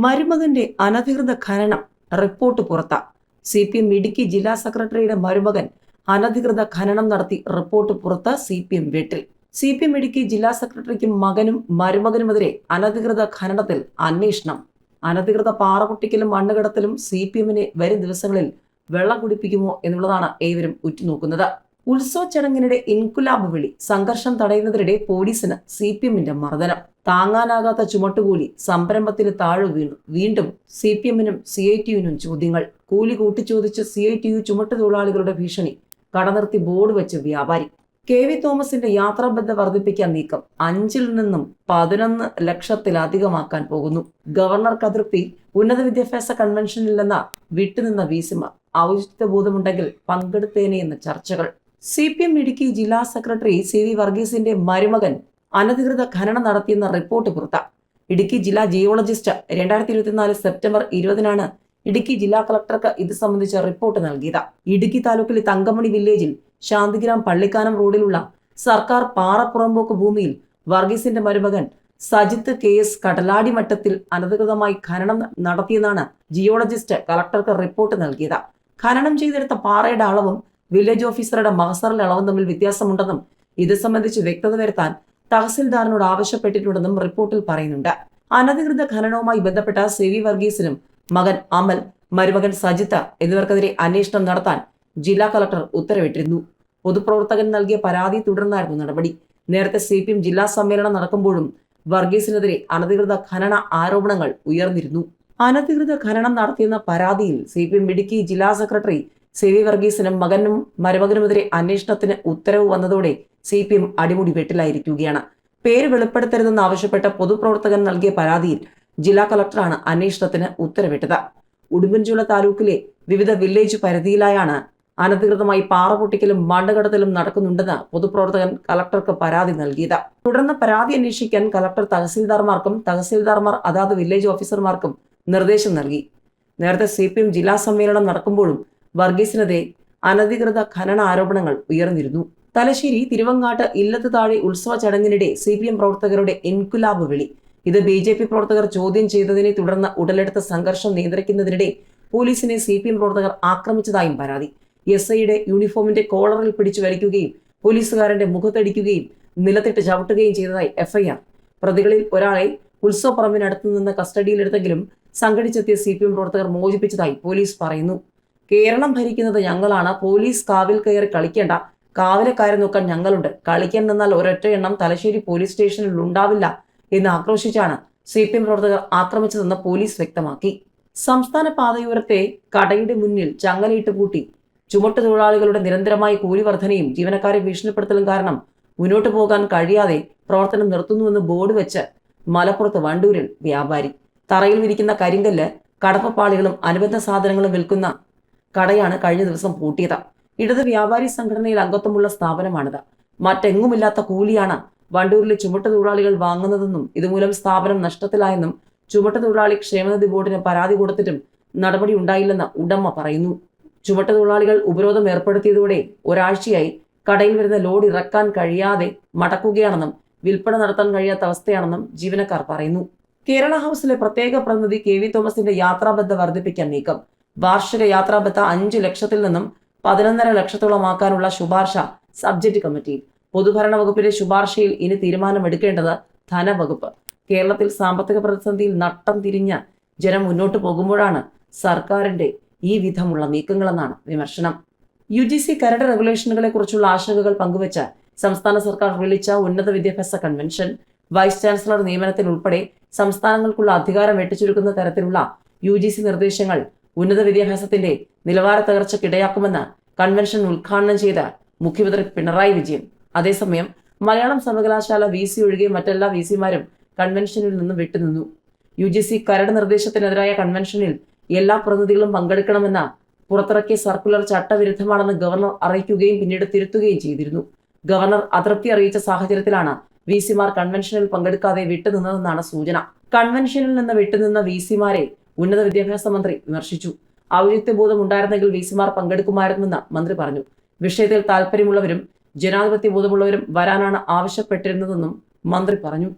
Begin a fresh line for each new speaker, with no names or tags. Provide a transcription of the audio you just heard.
മരുമകന്റെ അനധികൃത ഖനനം റിപ്പോർട്ട് പുറത്ത. സി പി എം ഇടുക്കി ജില്ലാ സെക്രട്ടറിയുടെ മരുമകൻ അനധികൃത ഖനനം നടത്തി റിപ്പോർട്ട് പുറത്ത് സി പി എം വീട്ടിൽ. സി പി എം ഇടുക്കി ജില്ലാ സെക്രട്ടറിക്കും മകനും മരുമകനുമെതിരെ അനധികൃത ഖനനത്തിൽ അന്വേഷണം. അനധികൃത പാറപൊട്ടിക്കലും മണ്ണുകടത്തലും സി പി എമ്മിനെ വരും ദിവസങ്ങളിൽ വെള്ളം കുടിപ്പിക്കുമോ എന്നുള്ളതാണ് ഏവരും ഉറ്റുനോക്കുന്നത്. ഉത്സവ ചടങ്ങിനിടെ ഇൻകുലാബ് വിളി സംഘർഷം തടയുന്നതിനിടെ പോലീസിന് സി പി എമ്മിന്റെ മർദ്ദനം. താങ്ങാനാകാത്ത ചുമട്ടുകൂലി സംരംഭത്തിന് താഴെ വീണു. വീണ്ടും സി പി എമ്മിനും സി ഐ ടിയുവിനും ചോദ്യങ്ങൾ. കൂലി കൂട്ടിച്ചോദിച്ച് സി ഐ ടി യു ചുമട്ടുതൊഴിലാളികളുടെ ഭീഷണി. കടനിർത്തി ബോർഡ് വെച്ച് വ്യാപാരി. കെ വി തോമസിന്റെ യാത്രാബദ്ധ വർദ്ധിപ്പിക്കാൻ നീക്കം. അഞ്ചിൽ നിന്നും പതിനൊന്ന് ലക്ഷത്തിലധികമാക്കാൻ പോകുന്നു. ഗവർണർക്ക് അതിർത്തി ഉന്നത വിദ്യാഭ്യാസ കൺവെൻഷനില്ലെന്ന വിട്ടുനിന്ന വീസിമ ഔചിത്യബോധമുണ്ടെങ്കിൽ പങ്കെടുത്തേനെ എന്ന ചർച്ചകൾ. സി പി എം ഇടുക്കി ജില്ലാ സെക്രട്ടറി സി വി വർഗീസിന്റെ മരുമകൻ അനധികൃത ഖനനം നടത്തിയെന്ന റിപ്പോർട്ട് പുറത്ത. ഇടുക്കി ജില്ലാ ജിയോളജിസ്റ്റ് രണ്ടായിരത്തി ഇരുപത്തിനാല് സെപ്റ്റംബർ ഇരുപതിനാണ് ഇടുക്കി ജില്ലാ കളക്ടർക്ക് ഇത് സംബന്ധിച്ച റിപ്പോർട്ട് നൽകിയത്. ഇടുക്കി താലൂക്കിലെ തങ്കമണി വില്ലേജിൽ ശാന്തിഗ്രാം പള്ളിക്കാനം റോഡിലുള്ള സർക്കാർ പാറപ്പുറമ്പോക്ക് ഭൂമിയിൽ വർഗീസിന്റെ മരുമകൻ സജിത്ത് കെ എസ് കടലാടി മട്ടത്തിൽ അനധികൃതമായി ഖനനം നടത്തിയെന്നാണ് ജിയോളജിസ്റ്റ് കളക്ടർക്ക് റിപ്പോർട്ട് നൽകിയത്. ഖനനം ചെയ്തെടുത്ത പാറയുടെ അളവും വില്ലേജ് ഓഫീസറുടെ മഹസറിലെ അളവും തമ്മിൽ വ്യത്യാസമുണ്ടെന്നും ഇത് സംബന്ധിച്ച് വ്യക്തത വരുത്താൻ തഹസിൽദാറിനോട് ആവശ്യപ്പെട്ടിട്ടുണ്ടെന്നും റിപ്പോർട്ടിൽ പറയുന്നുണ്ട്. അനധികൃത ഖനനവുമായി ബന്ധപ്പെട്ട സി വി വർഗീസിനും മകൻ അമൽ മരുമകൻ സജിത്ത എന്നിവർക്കെതിരെ അന്വേഷണം നടത്താൻ ജില്ലാ കളക്ടർ ഉത്തരവിട്ടിരുന്നു. പൊതുപ്രവർത്തകൻ നൽകിയ പരാതി തുടർന്നായിരുന്നു നടപടി. നേരത്തെ സി പി എം ജില്ലാ സമ്മേളനം നടക്കുമ്പോഴും വർഗീസിനെതിരെ അനധികൃത ഖനന ആരോപണങ്ങൾ ഉയർന്നിരുന്നു. അനധികൃത ഖനനം നടത്തിയെന്ന പരാതിയിൽ സി പി എം ഇടുക്കി ജില്ലാ സെക്രട്ടറി സി വി വർഗീസിനും മകനും മരുമകനുമെതിരെ അന്വേഷണത്തിന് ഉത്തരവ് വന്നതോടെ സി പി എം അടിമുടി വെട്ടിലായിരിക്കുകയാണ്. പേര് വെളിപ്പെടുത്തരുതെന്ന് ആവശ്യപ്പെട്ട പൊതുപ്രവർത്തകൻ നൽകിയ പരാതിയിൽ ജില്ലാ കളക്ടറാണ് അന്വേഷണത്തിന് ഉത്തരവിട്ടത്. ഉടുമ്പൻചോല താലൂക്കിലെ വിവിധ വില്ലേജ് പരിധിയിലായാണ് അനധികൃതമായി പാറ പൊട്ടിക്കലും മണ്ണുകടത്തലും നടക്കുന്നുണ്ടെന്ന് പൊതുപ്രവർത്തകൻ കളക്ടർക്ക് പരാതി നൽകിയത്. തുടർന്ന് പരാതി അന്വേഷിക്കാൻ കളക്ടർ തഹസീൽദാർമാർക്കും തഹസീൽദാർമാർ അതാത് വില്ലേജ് ഓഫീസർമാർക്കും നിർദ്ദേശം നൽകി. നേരത്തെ സി ജില്ലാ സമ്മേളനം നടക്കുമ്പോഴും വർഗീസിനെതിരെ അനധികൃത ഖനന ആരോപണങ്ങൾ ഉയർന്നിരുന്നു. തലശ്ശേരി തിരുവങ്ങാട്ട് ഇല്ലത്ത് താഴെ ഉത്സവ ചടങ്ങിനിടെ സി പി എം പ്രവർത്തകരുടെ എൻകുലാബ് വിളി. ഇത് ബി ജെ പി പ്രവർത്തകർ ചോദ്യം ചെയ്തതിനെ തുടർന്ന് ഉടലെടുത്ത സംഘർഷം നിയന്ത്രിക്കുന്നതിനിടെ പോലീസിനെ സി പി എം പ്രവർത്തകർ ആക്രമിച്ചതായും പരാതി. എസ് ഐയുടെ യൂണിഫോമിന്റെ കോളറിൽ പിടിച്ചു വലിക്കുകയും പോലീസുകാരന്റെ മുഖത്തടിക്കുകയും നിലത്തിട്ട് ചവിട്ടുകയും ചെയ്തതായി എഫ്ഐആർ പ്രതികളിൽ ഒരാളെ ഉത്സവപ്പറമ്പിനടുത്തു നിന്ന് കസ്റ്റഡിയിലെടുത്തെങ്കിലും സംഘടിച്ചെത്തിയ സി പി എം പ്രവർത്തകർ മോചിപ്പിച്ചതായി പോലീസ് പറയുന്നു. കേരളം ഭരിക്കുന്നത് ഞങ്ങളാണ്. പോലീസ് കാവിൽ കയറി കളിക്കേണ്ട. കാവലക്കാരെ നോക്കാൻ ഞങ്ങളുണ്ട്. കളിക്കാൻ നിന്നാൽ ഒരൊറ്റ എണ്ണം തലശ്ശേരി പോലീസ് സ്റ്റേഷനിൽ ഉണ്ടാവില്ല എന്ന് ആക്രോശിച്ചാണ് സി പി എം പ്രവർത്തകർ ആക്രമിച്ചതെന്ന് പോലീസ് വ്യക്തമാക്കി. സംസ്ഥാന പാതയോരത്തെ കടയുടെ മുന്നിൽ ചങ്ങലയിട്ട് പൂട്ടി. ചുമട്ട് തൊഴിലാളികളുടെ നിരന്തരമായ കൂലി വർധനയും ജീവനക്കാരെ ഭീഷണിപ്പെടുത്തലും കാരണം മുന്നോട്ട് പോകാൻ കഴിയാതെ പ്രവർത്തനം നിർത്തുന്നുവെന്ന് ബോർഡ് വെച്ച് മലപ്പുറത്ത് വണ്ടൂരിൽ വ്യാപാരി. തറയിൽ വിരിക്കുന്ന കരിങ്കല്ല് കടപ്പപ്പാളികളും അനുബന്ധ സാധനങ്ങളും വിൽക്കുന്ന കടയാണ് കഴിഞ്ഞ ദിവസം പൂട്ടിയത്. ഇടത് വ്യാപാരി സംഘടനയിൽ അംഗത്വമുള്ള സ്ഥാപനമാണിത്. മറ്റെങ്ങുമില്ലാത്ത കൂലിയാണ് വണ്ടൂരിലെ ചുമട്ട് തൊഴിലാളികൾ വാങ്ങുന്നതെന്നും ഇതുമൂലം സ്ഥാപനം നഷ്ടത്തിലായെന്നും ചുമട്ട് തൊഴിലാളി ക്ഷേമനിധി ബോർഡിന് പരാതി കൊടുത്തിട്ടും നടപടി ഉണ്ടായില്ലെന്ന് ഉടമ പറയുന്നു. ചുമട്ട് തൊഴിലാളികൾ ഉപരോധം ഏർപ്പെടുത്തിയതോടെ ഒരാഴ്ചയായി കടയിൽ വരുന്ന ലോഡ് ഇറക്കാൻ കഴിയാതെ മടക്കുകയാണെന്നും വിൽപ്പന നടത്താൻ കഴിയാത്ത അവസ്ഥയാണെന്നും ജീവനക്കാർ പറയുന്നു. കേരള ഹൗസിലെ പ്രത്യേക പ്രതിനിധി കെ വി തോമസിന്റെ യാത്രാബദ്ധ വർദ്ധിപ്പിക്കാൻ നീക്കം. വാർഷിക യാത്രാബത്ത അഞ്ച് ലക്ഷത്തിൽ നിന്നും പതിനൊന്നര ലക്ഷത്തോളമാക്കാനുള്ള ശുപാർശ സബ്ജക്ട് കമ്മിറ്റിയിൽ പൊതുഭരണ വകുപ്പിന്റെ ശുപാർശയിൽ ഇനി തീരുമാനമെടുക്കേണ്ടത് ധനവകുപ്പ്. കേരളത്തിൽ സാമ്പത്തിക പ്രതിസന്ധിയിൽ നട്ടം തിരിഞ്ഞ ജനം മുന്നോട്ട് പോകുമ്പോഴാണ് സർക്കാരിന്റെ ഈ വിധമുള്ള നീക്കങ്ങളെന്നാണ് വിമർശനം. യു ജി സി കരട് റെഗുലേഷനുകളെ കുറിച്ചുള്ള ആശങ്കകൾ പങ്കുവച്ച സംസ്ഥാന സർക്കാർ വിളിച്ച ഉന്നത വിദ്യാഭ്യാസ കൺവെൻഷൻ വൈസ് ചാൻസലർ നിയമനത്തിൽ ഉൾപ്പെടെ സംസ്ഥാനങ്ങൾക്കുള്ള അധികാരം വെട്ടിച്ചുരുക്കുന്ന തരത്തിലുള്ള യു നിർദ്ദേശങ്ങൾ ഉന്നത വിദ്യാഭ്യാസത്തിന്റെ നിലവാര തകർച്ചയ്ക്കിടയാക്കുമെന്ന് കൺവെൻഷൻ ഉദ്ഘാടനം ചെയ്ത മുഖ്യമന്ത്രി പിണറായി വിജയൻ. അതേസമയം മലയാളം സർവകലാശാല വി സി ഒഴികെ മറ്റെല്ലാ വി സിമാരും കൺവെൻഷനിൽ നിന്നും വിട്ടുനിന്നു. യു ജി സി കരട് നിർദ്ദേശത്തിനെതിരായ കൺവെൻഷനിൽ എല്ലാ പ്രതിനിധികളും പങ്കെടുക്കണമെന്ന പുറത്തിറക്കിയ സർക്കുലർ ചട്ടവിരുദ്ധമാണെന്ന് ഗവർണർ അറിയിക്കുകയും പിന്നീട് തിരുത്തുകയും ചെയ്തിരുന്നു. ഗവർണർ അതൃപ്തി അറിയിച്ച സാഹചര്യത്തിലാണ് വി സിമാർ കൺവെൻഷനിൽ പങ്കെടുക്കാതെ വിട്ടുനിന്നതെന്നാണ് സൂചന. കൺവെൻഷനിൽ നിന്ന് വിട്ടുനിന്ന വി സിമാരെ ഉന്നത വിദ്യാഭ്യാസ മന്ത്രി വിമർശിച്ചു. ഔചിത്യബോധം ഉണ്ടായിരുന്നെങ്കിൽ വി സിമാർ പങ്കെടുക്കുമായിരുന്നുവെന്ന് മന്ത്രി പറഞ്ഞു. വിഷയത്തിൽ താല്പര്യമുള്ളവരും ജനാധിപത്യ ബോധമുള്ളവരും വരാനാണ് ആവശ്യപ്പെട്ടിരുന്നതെന്നും മന്ത്രി പറഞ്ഞു.